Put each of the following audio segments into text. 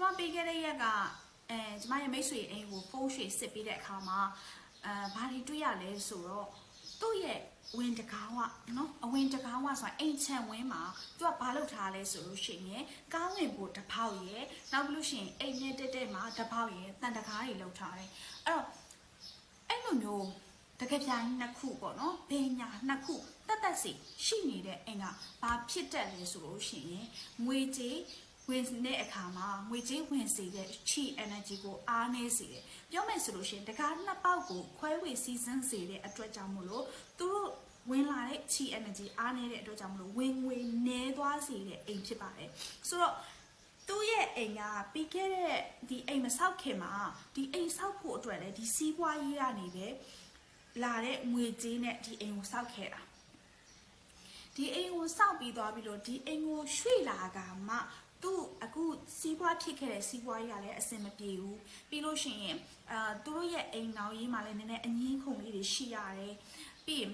ကျမပေးခဲ့တဲ့ရက်ကအဲကျမရဲ့မိတ်ဆွေအိမ်ကိုဖုန်းရွှေစစ်ပေးတဲ့အခါမှာအဲဘာတွေတွေ့ရလဲဆိုတော့သူ့ရဲ့ဝင်တကားဝနော်အဝင်တကားဝဆိုတာအိမ်ချမ်းဝင်းမှာသူကဘာလုပ်ထားလဲဆိုလို့ရှိရင်ကားဝင်ဖို့တစ်ပေါက်ရယ်နောက်ပြီးလို့ရှိရင်အိမ်နဲ့တက်တက်မှာတစ်ပေါက်ရယ်တန်တကားတွေလုပ်ထားတယ်အဲ့တော့အဲ့လိုမျိုးတကယ်ပြိုင်နှစ်ခုပေါ့နော်ဘေညာနှစ်ခုတက်တက်စီရှိနေတဲ့အိမ်ကဘာဖြစ်တတ်လဲဆိုလို့ရှိရင်ငွေကြေး ဝင်တဲ့အခါမှာငွေကြေးဝင်စေတဲ့ chi energy ကိုအားနည်းစေတယ်ပြောမယ်ဆိုလို့ရှိရင်တကားနှစ်ပေါက်ကိုခွဲဝေစီစဉ်စေတဲ့အတွက်ကြောင့်မို့လို့သူတို့ဝင်လာတဲ့ chi energy အားနည်းတဲ့အတွက်ကြောင့်မလို့ဝင်ငွေနည်းသွားစေတဲ့အိမ်ဖြစ်ပါတယ်ဆိုတော့သူ့ရဲ့အိမ်ကပြီးခဲ့တဲ့ဒီအိမ်မဆောက်ခင်မှာဒီအိမ်ဆောက်ဖို့အတွက်လည်းဒီစီးပွားရေးကနေပဲလာတဲ့ငွေကြေးနဲ့ဒီအိမ်ကိုဆောက်ခဲ့တာဒီအိမ်ကိုစောက်ပြီးသွားပြီးတော့ဒီအိမ်ကိုရွှေ့လာကမှ သူ့အခုစီးပွားဖြစ်ခဲ့တဲ့စီးပွားရေးကလည်းအဆင်မပြေဘူးပြီးလို့ရှိရင်အာသူတို့ရဲ့အိမ်တော်ရေးမှာလည်းနည်းနည်းအငင်းခုန်လေးတွေရှိရတယ်ပြီးရင်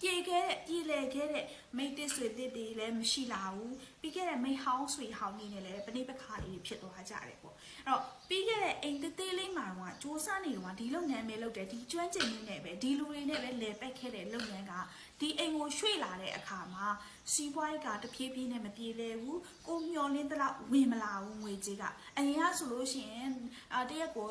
ပြေခဲ့တဲ့ပြေလေခဲ့တဲ့မိတ်တစ်ဆွေတစ်တွေလည်းမရှိလာဘူးပြီးခဲ့တဲ့မိတ်ဟောင်းဆွေဟောင်းနေနဲ့လည်းပဋိပက္ခတွေဖြစ်သွားကြတယ်ပေါ့အဲ့တော့ပြီးခဲ့တဲ့အိမ်သေးသေးလေးမှာတော့စူးစမ်းနေတော့ဒီလုပ်ငန်းပဲလုပ်တယ်ဒီကျွမ်းကျင်မှုနဲ့ပဲဒီလူတွေနဲ့ပဲလဲပက်ခဲ့တဲ့လုပ်ငန်းကဒီအိမ်ကိုရွှေ့လာတဲ့အခါမှာစီးပွားရေးကတဖြည်းဖြည်းနဲ့မပြေလဲဘူးကိုမျောလင်းတလောက်ဝင်မလာဘူးငွေကြေးကအရင်ကဆိုလို့ရှိရင်အာတရက်ကို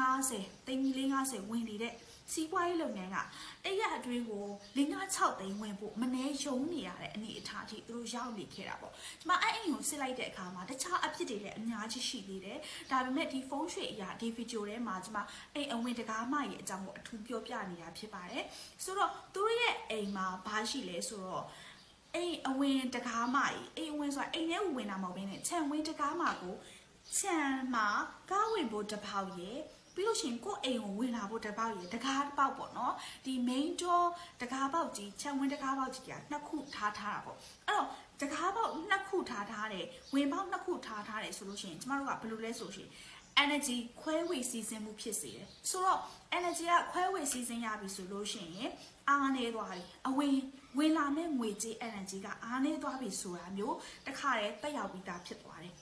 50သိန်း50ဝင်နေတဲ့ စီးပွားရေးလုပ်ငန်းကတရက်အတွင်းကို56သိန်းဝင်ဖို့မနှဲယုံနေရတဲ့အနေအထားအထိသူတို့ရောက်နေခဲ့တာပေါ့ဒီမှာအဲ့အိမ်ကိုစစ်လိုက်တဲ့အခါမှာတခြားအဖြစ်တွေလည်းအများကြီးရှိသေးတယ်ဒါပေမဲ့ဒီဖုန်းရွှေအရာဒီဗီဒီယိုထဲမှာဒီမှာအိမ်အဝင်တကားမရဲ့အကြောင်းကိုအထူးပြောပြနေတာဖြစ်ပါတယ်ဆိုတော့သူတို့ရဲ့အိမ်မှာဘာရှိလဲဆိုတော့အိမ်အဝင်တကားမကြီးအိမ်အဝင်ဆိုတာအိမ်ထဲဝင်တာမဟုတ်ဘဲနဲ့ခြံဝင်တကားမကိုခြံမှာကားဝင်ဖို့တစ်ပေါက်ရဲ့ ပြီးလို့ရှိရင်ကိုယ့်အိမ်ကိုဝင်လာဖို့တစ်ပေါက်ရယ်တကားတစ်ပေါက်ပေါ့နော်ဒီ main door တကားပေါက်ကြီးခြံဝင်တကားပေါက်ကြီးကနှစ်ခုထားထားတာပေါ့အဲ့တော့တကားပေါက်နှစ်ခုထားထားတယ်ဝင်ပေါက်နှစ်ခုထားထားတယ်ဆိုလို့ရှိရင်ကျမတို့ကဘယ်လိုလဲဆိုလို့ရှိရင် energy ခွဲဝေစီစဉ်မှုဖြစ်စေတယ်ဆိုတော့ energy ကခွဲဝေစီစဉ်ရပြီဆိုလို့ရှိရင်အားနေသွားပြီအဝင်ဝင်လာမဲ့ငွေကြေး energy ကအားနေသွားပြီဆိုတာမျိုးတခါတည်းတက်ရောက်ပြီးသားဖြစ်သွားတယ်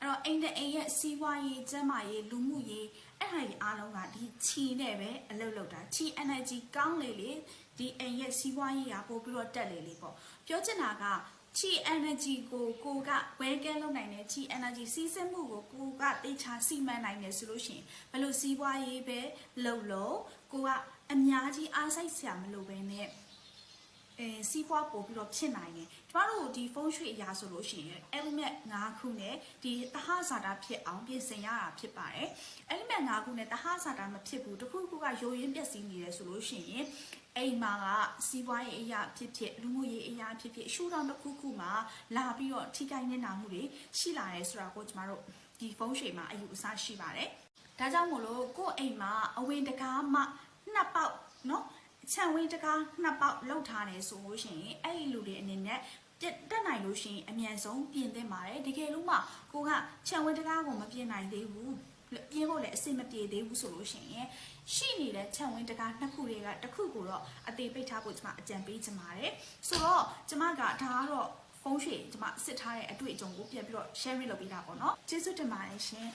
အဲ့တော့အိမ်တဲ့အိမ်ရဲ့စီးပွားရေးကျန်းမာရေးလူမှုရေးအဲ့ဒါကြီးအားလုံးကဒီချီနဲ့ပဲအလုပ်လုပ်တာချီ energy ကောင်းလေလေဒီအိမ်ရဲ့စီးပွားရေးကပို့ပြီးတော့တက်လေလေပေါ့ပြောချင်တာကချီ energy ကိုကိုကဝဲကဲလုပ်နိုင်တယ်ချီ energy စီးစင်းမှုကိုကိုကတေချာစီမံနိုင်တယ်ဆိုလို့ရှိရင်ဘယ်လိုစီးပွားရေးပဲလုပ်လို့ကိုကအများကြီးအားစိုက်စရာမလိုပဲနဲ့ အဲစီးပွားပို့ပြီးတော့ဖြစ်နိုင်တယ်ကျမတို့ဒီဖုန်းရွှေအရာဆိုလို့ရှိရင် element 5ခုနဲ့ဒီတဟဇာတာဖြစ်အောင်ပြင်ဆင်ရတာဖြစ်ပါတယ် element 5ခုနဲ့တဟဇာတာမဖြစ်ဘူးတခုခုကယိုရင်းပျက်စီးနေတယ်ဆိုလို့ရှိရင်အိမ်မှာကစီးပွားရေးအရာဖြစ်ဖြစ်လူမှုရေးအရာဖြစ်ဖြစ်ရှုထောင့်တစ်ခုခုမှာလာပြီးတော့ထိခိုက်နေတာမှုတွေရှိလာတယ်ဆိုတာကိုကျမတို့ဒီဖုန်းရွှေမှာအယူအဆရှိပါတယ်ဒါကြောင့်မို့လို့ကိုယ့်အိမ်မှာအဝင်တကားမှနှစ်ပေါက်နော် ခြံဝင်းတကားနှစ်ပေါက်လောက်ထားတယ်ဆိုလို့ရှိရင်အဲ့ဒီလူတွေအနေနဲ့တက်တက်နိုင်လို့ရှိရင်အမြန်ဆုံးပြင်သင့်ပါတယ်တကယ်လို့မှကိုကခြံဝင်းတကားကိုမပြင်နိုင်သေးဘူးပြင်းဖို့လည်းအဆင်မပြေသေးဘူးဆိုလို့ရှိရင်ရှိနေတဲ့ခြံဝင်းတကားနှစ်ခုတွေကတစ်ခုကိုတော့အသေးပိတ်ထားဖို့ကျွန်မအကြံပေးချင်ပါတယ်ဆိုတော့ကျွန်မကဒါကတော့ဖုန်းရွှေကျွန်မစစ်ထားတဲ့အတွေ့အကြုံကိုပြန်ပြီးတော့ share လုပ်ပေးတာပေါ့နော်ကျေးဇူးတင်ပါတယ်ရှင်